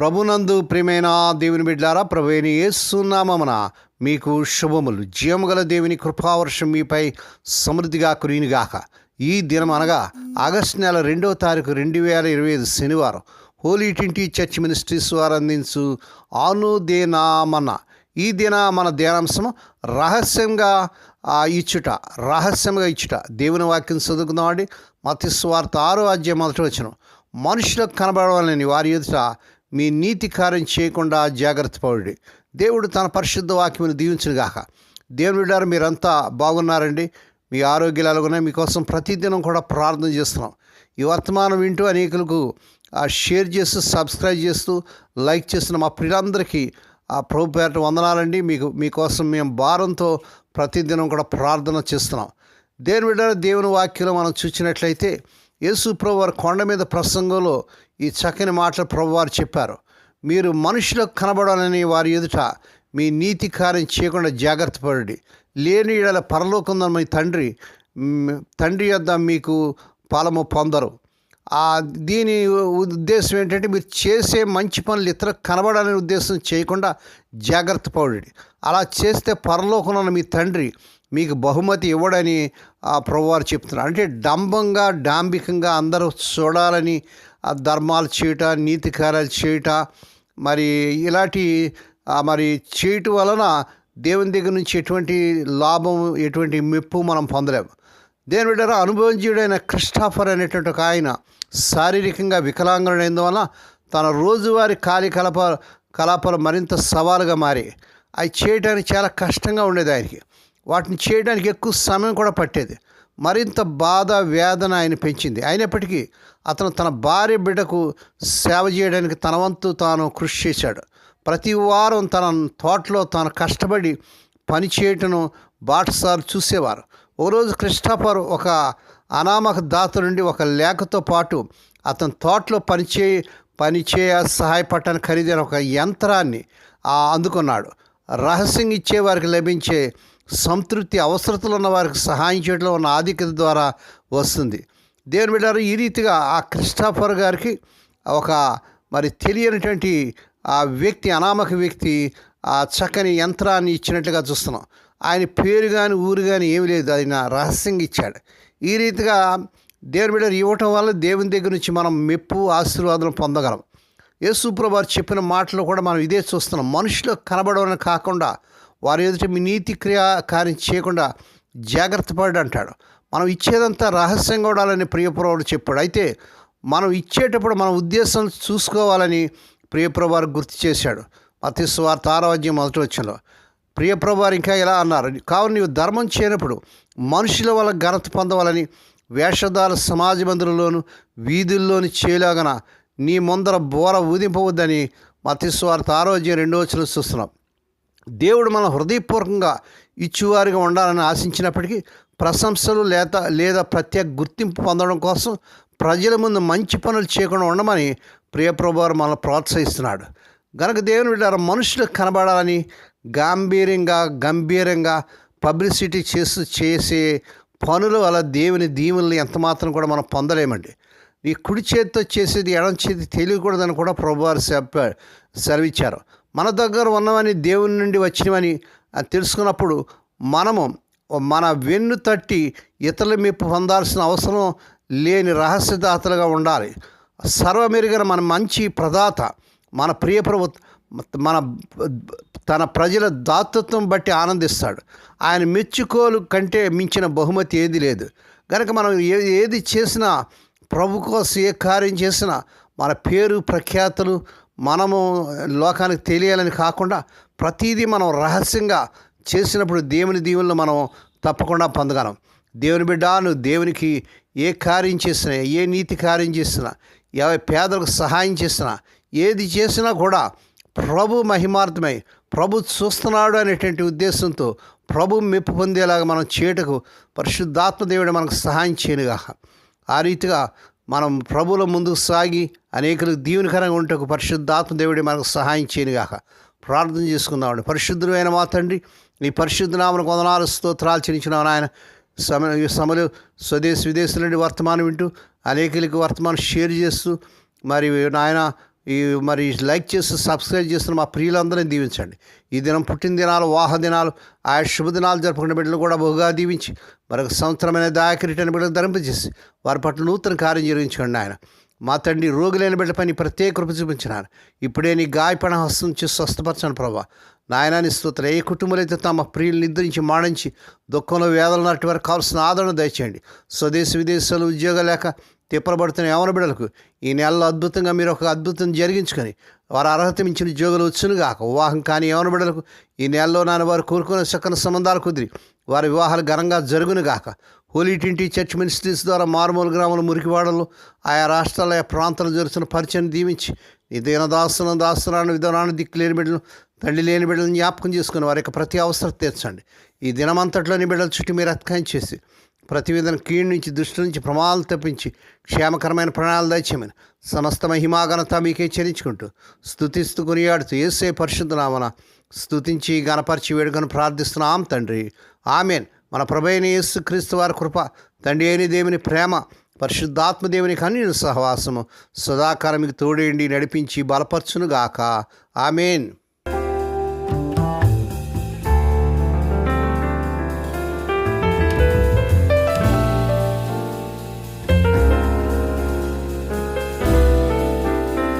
ప్రభునందు ప్రియమైన దేవుని బిడ్డారా ప్రభుని ఏసునామమున మీకు శుభములు. జీవముగల దేవుని కృపావర్షం మీపై సమృద్ధిగా కురినిగాక ఈ దినం అనగా ఆగస్టు నెల రెండవ తారీఖు రెండు వేల ఇరవై ఐదు శనివారం హోలీ ట్వంటీ చర్చ్ మినిస్ట్రీస్ వారు అందించు ఆనుదేనామన. ఈ దిన మన ధ్యానాంశం రహస్యంగా ఇచ్చుట రహస్యంగా ఇచ్చుట. దేవుని వాక్యం చదువుకుందామండి మత స్వార్థ ఆరో అధ్యాయం మొదటి వచ్చిన మనుషులకు కనబడవాలని వారి ఎదుట మీ నీతి కార్యం చేయకుండా జాగ్రత్త పడండి. దేవుడు తన పరిశుద్ధ వాక్యమును దీవించును గాక దేవుని బిడ్డారు మీరంతా బాగున్నారండి. మీ ఆరోగ్యాలు అలాగున్నాయి మీకోసం ప్రతిదినం కూడా ప్రార్థన చేస్తున్నాం. ఈ వర్తమానం వింటూ అనేకులకు ఆ, షేర్ చేస్తూ సబ్స్క్రైబ్ చేస్తూ లైక్ చేస్తున్న మా ప్రియులందరికీ ఆ ప్రభు పేరట వందనాలండి. మీకు మీకోసం మేము భారంతో ప్రతిదినం కూడా ప్రార్థన చేస్తున్నాం. దేవుని విడ దేవుని వాక్యంలో మనం చూసినట్లయితే యేసు ప్రభువారు కొండ మీద ప్రసంగంలో ఈ చక్కని మాటలు ప్రభువారు చెప్పారు. మీరు మనుషులకు కనబడాలని వారి ఎదుట మీ నీతి కార్యం చేయకుండా జాగ్రత్త పడండి. లేని ఇడల పరలోకుందని మీ తండ్రి తండ్రి యొద్ద మీకు ఫలము పొందరు. ఆ దీని ఉద్దేశం ఏంటంటే మీరు చేసే మంచి పనులు ఇతర కనబడాలనే ఉద్దేశం చేయకుండా జాగ్రత్త పడండి. అలా చేస్తే పరలోకంలో ఉన్న మీ తండ్రి మీకు బహుమతి ఇవ్వడని ఆ ప్రభువారు చెప్తున్నారు. అంటే డంబంగా డాంబికంగా అందరూ చూడాలని ఆ ధర్మాలు చేయట నీతి కార్యాలు చేయట మరి ఇలాంటి మరి చేయటం వలన దేవుని దగ్గర నుంచి ఎటువంటి లాభం ఎటువంటి మెప్పు మనం పొందలేము దేని బిడ్డారా అనుభవించుడైన క్రిస్టాఫర్ అనేటువంటి ఒక ఆయన శారీరకంగా వికలాంగుడైనందువల్ల తన రోజువారి కార్యకలాప కలాపాలు మరింత సవాలుగా మారి అవి చేయడానికి చాలా కష్టంగా ఉండేది ఆయనకి. వాటిని చేయడానికి ఎక్కువ సమయం కూడా పట్టేది. మరింత బాధ వేదన ఆయన పెంచింది. అయినప్పటికీ అతను తన భార్య బిడ్డకు సేవ చేయడానికి తన వంతు తాను కృషి చేశాడు. ప్రతి వారం తన తోటలో తాను కష్టపడి పని చేయటను బాటసారు చూసేవారు. ఓ రోజు క్రిస్టాఫర్ ఒక అనామక దాత నుండి ఒక లేఖతో పాటు అతని తోటలో పనిచే పనిచేయ సహాయపడటానికి ఖరీదైన ఒక యంత్రాన్ని అందుకున్నాడు. రహస్యంగా ఇచ్చే వారికి లభించే సంతృప్తి అవసరతలు ఉన్న వారికి సహాయం చేయడంలో ఉన్న ఆధిక్యత ద్వారా వస్తుంది. దేవుని బిడ్డారు ఈ రీతిగా ఆ క్రిస్టాఫర్ గారికి ఒక మరి తెలియనటువంటి ఆ వ్యక్తి అనామక వ్యక్తి ఆ చక్కని యంత్రాన్ని ఇచ్చినట్లుగా చూస్తున్నాం. ఆయన పేరు కానీ ఊరు కానీ ఏమి లేదు. ఆయన రహస్యంగా ఇచ్చాడు. ఈ రీతిగా దేవుని బిడ్డలు ఇవ్వటం వల్ల దేవుని దగ్గర నుంచి మనం మెప్పు ఆశీర్వాదం పొందగలం. యేసుప్రభు వారు చెప్పిన మాటలు కూడా మనం ఇదే చూస్తున్నాం. మనుషులు కనబడవని కాకుండా వారి ఎదుట మీ నీతి క్రియా కార్యం చేయకుండా జాగ్రత్త పడి అంటాడు. మనం ఇచ్చేదంతా రహస్యంగా ఉండాలని ప్రియప్రభుడు చెప్పాడు. అయితే మనం ఇచ్చేటప్పుడు మన ఉద్దేశం చూసుకోవాలని ప్రియప్రభు గుర్తు చేశాడు. మతీశ్వ స్వార్థ ఆరోగ్యం మొదటి వచ్చంలో ప్రియప్రభు ఇంకా ఇలా అన్నారు. కావున నీవు ధర్మం చేయనప్పుడు మనుషుల వల్ల ఘనత పొందవాలని వేషధార సమాజ మందిరంలోను వీధుల్లోని చేయలాగన నీ ముందర బోర ఊదింపవద్దని మతస్వార్థ ఆరోగ్యం రెండో వచ్చిన చూస్తున్నాం. దేవుడు మన హృదయపూర్వకంగా ఇచ్చువారిగా ఉండాలని ఆశించినప్పటికీ ప్రశంసలు లేత లేదా ప్రత్యేక గుర్తింపు పొందడం కోసం ప్రజల ముందు మంచి పనులు చేయకుండా ఉండమని ప్రియప్రభువారు మనల్ని ప్రోత్సహిస్తున్నాడు. గనక దేవుని బిడ్డారు మనుషులు కనబడాలని గాంభీర్యంగా గంభీరంగా పబ్లిసిటీ చేసి చేసే పనుల వల్ల దేవుని దీవుల్ని ఎంతమాత్రం కూడా మనం పొందలేమండి. ఈ కుడి చేతితో చేసేది ఎడం చేతి తెలియకూడదని కూడా ప్రభువారు సెలవిచ్చారు. మన దగ్గర ఉన్నవని దేవుని నుండి వచ్చినవని అది తెలుసుకున్నప్పుడు మనము మన వెన్ను తట్టి ఇతరుల మెప్పు పొందాల్సిన అవసరం లేని రహస్యదాతలుగా ఉండాలి. సర్వమెరుగన మన మంచి ప్రదాత మన ప్రియ ప్రభు మన తన ప్రజల దాతృత్వం బట్టి ఆనందిస్తాడు. ఆయన మెచ్చుకోలు కంటే మించిన బహుమతి ఏది లేదు. కనుక మనం ఏది చేసినా ప్రభు కోసం ఏ కార్యం చేసినా మన పేరు ప్రఖ్యాతులు మనము లోకానికి తెలియాలని కాకుండా ప్రతిదీ మనం రహస్యంగా చేసినప్పుడు దేవుని దీవులను మనం తప్పకుండా పొందగలం. దేవుని బిడ్డ నువ్వు దేవునికి ఏ కార్యం చేసినా ఏ నీతి కార్యం చేసినా ఎవరి పేదలకు సహాయం చేసినా ఏది చేసినా కూడా ప్రభు మహిమార్థమై ప్రభు చూస్తున్నాడు అనేటువంటి ఉద్దేశంతో ప్రభు మెప్పు పొందేలాగా మనం చేయటకు పరిశుద్ధాత్మ దేవుడు మనకు సహాయం చేయనుగా ఆ రీతిగా మనం ప్రభుల ముందుకు సాగి అనేకులకు దీవెనకరంగా ఉంటకు పరిశుద్ధాత్మ దేవుడి మనకు సహాయం చేయనుగాక. ప్రార్థన చేసుకుందామండి. పరిశుద్ధుడైన మా తండ్రి ఈ పరిశుద్ధ నామను కొందనాలు స్తోత్రాలు చెల్లించిన ఆయన సమ ఈ సమలు స్వదేశ విదేశాల నుండి వర్తమానం వింటూ అనేకులకు వర్తమానం షేర్ చేస్తూ మరి నాయన ఈ మరి లైక్ చేసి సబ్స్క్రైబ్ చేస్తున్న మా ప్రియులందరినీ దీవించండి. ఈ దినం పుట్టిన దినాలు వాహ దినాలు ఆయా శుభదినాలు జరుపుకునే బిడ్డలు కూడా బహుగా దీవించి మరొక సంవత్సరమైన దాయకరిటైన బిడ్డలు ధరింపజేసి వారి పట్ల నూతన కార్యం జరిగించండి ఆయన మా తండ్రి రోగులైన బిడ్డపై నీ ప్రత్యేక కృప చూపించినారు ఇప్పుడే నీ గాయపణ హస్తం చేసి స్వస్థపరచను ప్రభా. నాయనాని స్తోత్ర. ఏ కుటుంబాలు అయితే తమ ప్రియులు నిద్రించి మాణించి దుఃఖంలో వేదలు నాటి వారికి కావాల్సిన ఆదరణ దయచేయండి. స్వదేశ విదేశాలు ఉద్యోగం లేక తిప్పబడుతున్న యవన బిడలకు ఈ నెలలో అద్భుతంగా మీరు ఒక అద్భుతం జరిగించుకొని వారు అర్హత మించిన ఉద్యోగులు వచ్చును గాక వివాహం కానీ యవన బిడలకు ఈ నెలలో నాన్న వారు కోరుకునే చక్కని సంబంధాలు కుదిరి వారి వివాహాలు ఘనంగా జరుగును గాక హోలీ టింటి చర్చ్ మినిస్ట్రీస్ ద్వారా మారుమూల గ్రామాల మురికివాడలు ఆయా రాష్ట్రాల ఆయా ప్రాంతాలు జరుగుతున్న పరిచయం దీవించి ఈ దీనదాస్తులను దాస్తురాన్ని విధానాన్ని దిక్కు లేని బిడ్డలు తండ్రి లేని బిడ్డలను జ్ఞాపకం చేసుకుని వారి యొక్క ప్రతి అవసరం తీర్చండి. ఈ దినమంతట్లోని బిడ్డల చుట్టూ మీరు అత్కాయం చేసి ప్రతివేదన కీడు నుంచి దృష్టి నుంచి ప్రమాదాలు తప్పించి క్షేమకరమైన ప్రణాళిక దయచేయమని సమస్త మహిమాఘనత మీకే చెల్లించుకుంటూ స్థుతిస్తూ కొనియాడుతూ ఏసే పరిశుద్ధనామన స్థుతించి గణపరిచి వేడుకను ప్రార్థిస్తున్నాం తండ్రి. ఆమెన్. మన ప్రభైన యేసు క్రీస్తు వారి కృప తండ్రి అయిన దేవుని ప్రేమ పరిశుద్ధాత్మ దేవుని సహవాసము సదాకాలం మీకు తోడేండి నడిపించి బలపరచునుగాక. ఆమెన్.